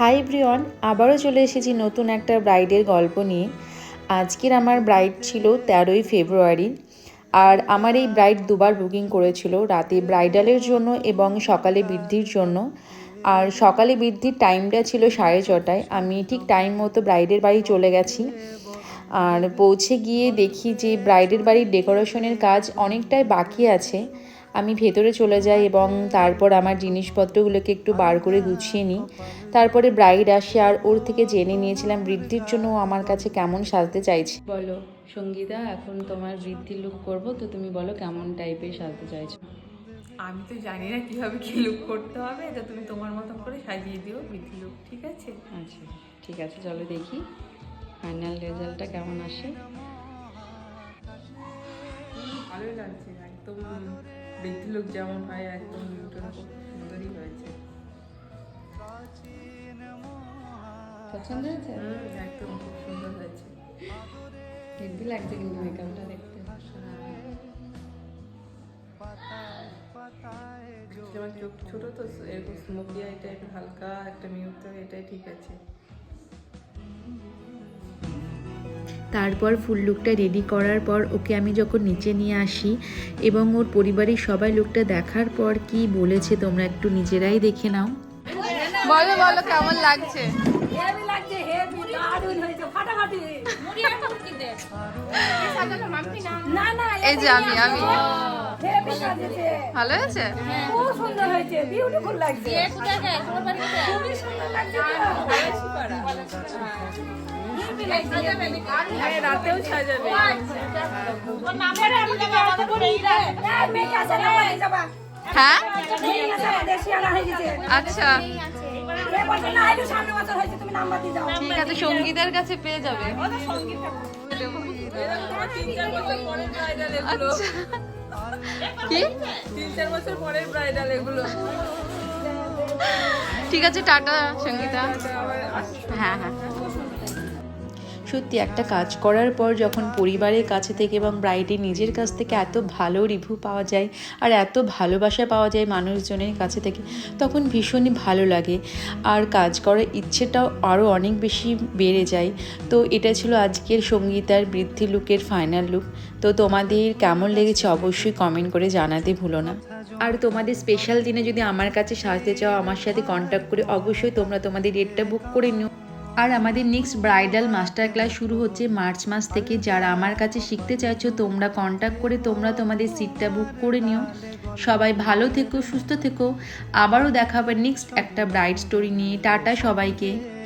High Brian, আবারও চলে এসেছি নতুন একটা ব্রাইডের গল্প নিয়ে। আজকের আমার ব্রাইড ছিল তেরোই ফেব্রুয়ারি আর আমার এই ব্রাইড দুবার বুকিং করেছিল, রাতে ব্রাইডালের জন্য এবং সকালে বৃদ্ধির জন্য। আর সকালে বৃদ্ধির টাইমটা ছিল সাড়ে ছটায়। আমি ঠিক টাইম মতো ব্রাইডের বাড়ি চলে গেছি। আর পৌঁছে গিয়ে দেখি যে ব্রাইডের বাড়ির ডেকোরেশনের কাজ অনেকটাই বাকি আছে। আমি ভেতরে চলে যাই এবং তারপর আমার জিনিসপত্রগুলোকে একটু বার করে গুছিয়ে নিই। তারপরে ব্রাইড আসে আর ওর থেকে জেনে নিয়েছিলাম বৃদ্ধির জন্য আমার কাছে কেমন সাজতে চাইছে। বলো সঙ্গীতা এখন তোমার বৃদ্ধির লুক করব তো তুমি বলো কেমন টাইপের সাজতে চাইছো? আমি তো জানি না কীভাবে কি লুক করতে হবে তো তুমি তোমার মতন করে সাজিয়ে দিও বৃদ্ধি লুক ঠিক আছে? আচ্ছা ঠিক আছে চলো দেখি। ফাইনাল রেজাল্টটা কেমন আসে? ভালোই লাগছে একদম। লুক যেমন হয় একদম ওটা খুব সুন্দরই হয়েছে। পছন্দ হয়েছে? একদম খুব সুন্দর হয়েছে। হেভি লাগছে কিন্তু মেকআপটা দেখতে। যেমন চোখ ছোট তো এরকম স্মোকি আই টাইপের হালকা একটা মিউট থাকে এটাই ঠিক আছে। তারপর ফুল লুকটা রেডি করার পর ওকে আমি যখন নিচে নিয়ে আসি এবং ওর পরিবারের সবাই লুকটা দেখার পর কি বলেছে তোমরা একটু নিজেরাই দেখে নাও। বলো বলো কেমন লাগছে? এই যে আমি আমি। ভালো হয়েছে? খুব সুন্দর হয়েছে। বিউটিফুল লাগছে খুবই সুন্দর লাগছে হ্যাঁ রাতেও হ্যাঁ আচ্ছা। ঠিক আছে সঙ্গীতের কাছে পেয়ে যাবে। আচ্ছা। এগুলো ঠিক আছে, টাটা, সঙ্গীতা। হ্যাঁ হ্যাঁ। সত্যি একটা কাজ করার পর যখন পরিবারের কাছে থেকে এবং ব্রাইডের নিজের কাছ থেকে এত ভালো রিভিউ পাওয়া যায় আর এত ভালোবাসা পাওয়া যায় মানুষজনের কাছে থেকে, তখন ভীষণই ভালো লাগে। আর কাজ করার ইচ্ছেটাও আরও অনেক বেশি বেড়ে যায়। তো এটা ছিল আজকের সঙ্গীতার বৃদ্ধি লুকের ফাইনাল লুক তো তোমাদের কেমন লেগেছে অবশ্যই কমেন্ট করে জানাতে ভুলো না। আর তোমাদের স্পেশাল দিনে যদি আমার কাছে সাজতে চাও, আমার সাথে কন্ট্যাক্ট করে অবশ্যই তোমরা তোমাদের ডেটটা বুক করে নিও। আর আমাদের নেক্সট ব্রাইডাল মাস্টার ক্লাস শুরু হচ্ছে মার্চ মাস থেকে। যারা আমার কাছে শিখতে চাইছো, তোমরা কন্ট্যাক্ট করে তোমরা তোমাদের সিটটা বুক করে নিও। সবাই ভালো থেকো, সুস্থ থেকো। আবারও দেখা হবে নেক্সট একটা ব্রাইড স্টোরি নিয়ে। টাটা সবাইকে।